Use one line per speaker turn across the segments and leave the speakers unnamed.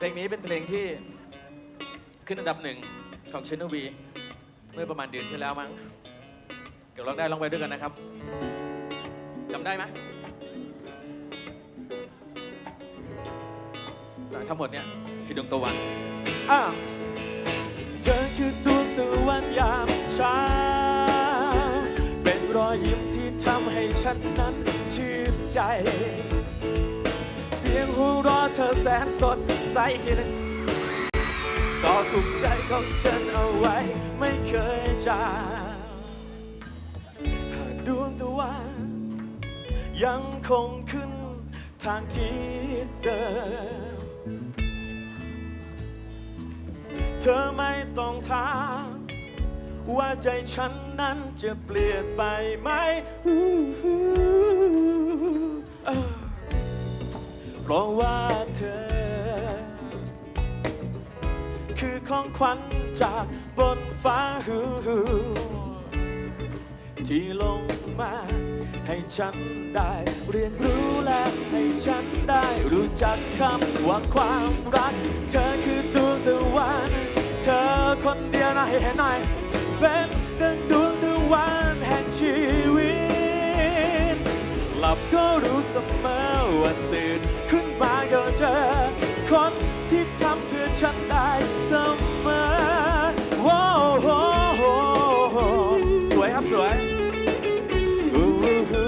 เพลงนี้เป็นเพลงที่ขึ้นอันดับหนึ่งของชินวี เมื่อประมาณเดือนที่แล้วมั้งเดี๋ยวลองได้ลองไปด้วยกันนะครับจำได้ไหมทั้งหมดเนี่ยคือดวงตะวันอ้าเธอคือดวงตะวันยามเช้าเป็นรอยยิ้มที่ทำให้ฉันนั้นชื่นใจ ยงหัวเราะเธอแสนสดใสอีกทีหนึงก็ถูกใจของฉันเอาไว้ไม่เคยจางหากดวงตะวันยังคงขึ้นทางที่เดิม เธอไม่ต้องถามว่าใจฉันนั้นจะเปลี่ยนไปไหม เพราะว่าเธอ คือของขวัญจากบนฟ้าหูที่ลงมา ให้ฉันได้เรียนรู้และให้ฉันได้รู้จักคำว่าความรัก เธอคือดวงตะวัน เธอคนเดียวนะให้เห็นหน่อยเป็นดังดวงตะวันแห่งชีวิต หลับก็รู้เสมอว่าตื่นขึ้น ก็เจอ คนที่ทำเพื่อฉันได้เสมอโหโหโหสวยครับสวยอู้หู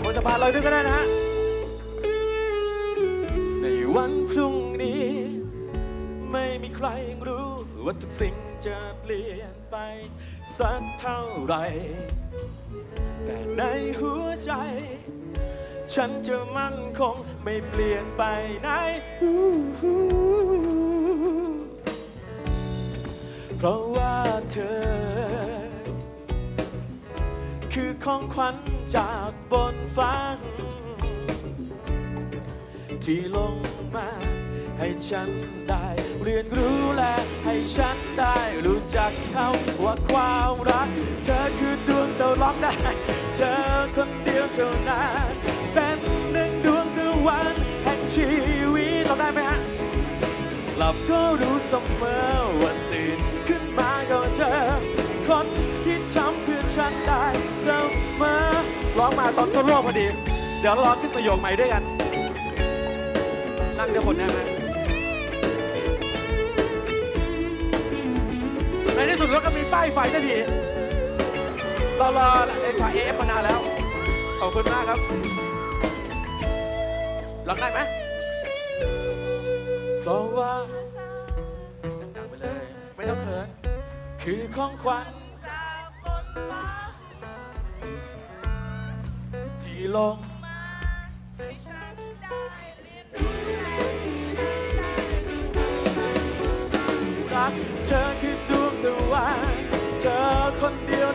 ผมจะพาเราด้วยก็ได้นะฮะ ในวันพรุ่งนี้ ไม่มีใครรู้ว่าทุกสิ่งจะเปลี่ยนไป สักเท่าไหรแต่ในหัวใจ ฉันจะมั่นคงไม่เปลี่ยนไปไหน เพราะว่าเธอ คือของขวัญจากบนฟ้า ที่ลงมา ให้ฉันได้ เรียนรู้และให้ฉันได้ รู้จักเขาว่าความรัก เธอคือดวงตะร้องได้ เธอคนเดียวเท่านั้นเป็นหนึ่งดวงตะวันแห่งชีวิตเราได้ไหมฮะหลับก็รู้เสมอว่าตื่นขึ้นมาก็เจอคนที่ทำเพื่อฉันได้เสมอร้องมาตอนต้นโลกพอดี เดี๋ยวเราขึ้นประโยคใหม่ด้วยกัน นั่งเดี๋ยวคนนั่งนะ ที่สุดเราก็มีป้ายไฟสักทีเรารอเอ็นชาเอฟมานานแล้ว ขอบคุณมากครับร้องได้ไหมเพราะว่าดังไปเลย ไม่ต้องเขินคือของขวัญจากบนฟ้าที่ลง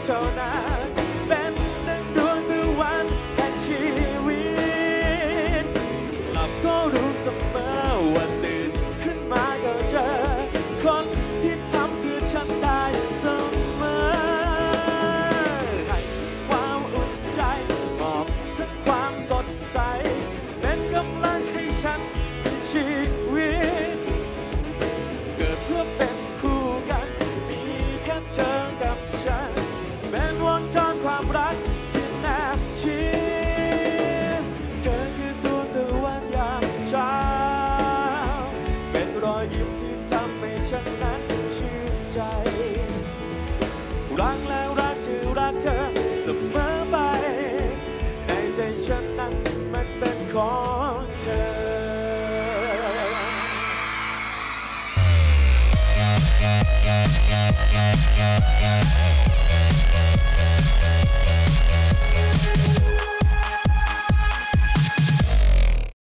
คน ใจรักแล้วรักจะรักเธอเสมอไป ในใจฉันนั้นมันเป็นของเธอ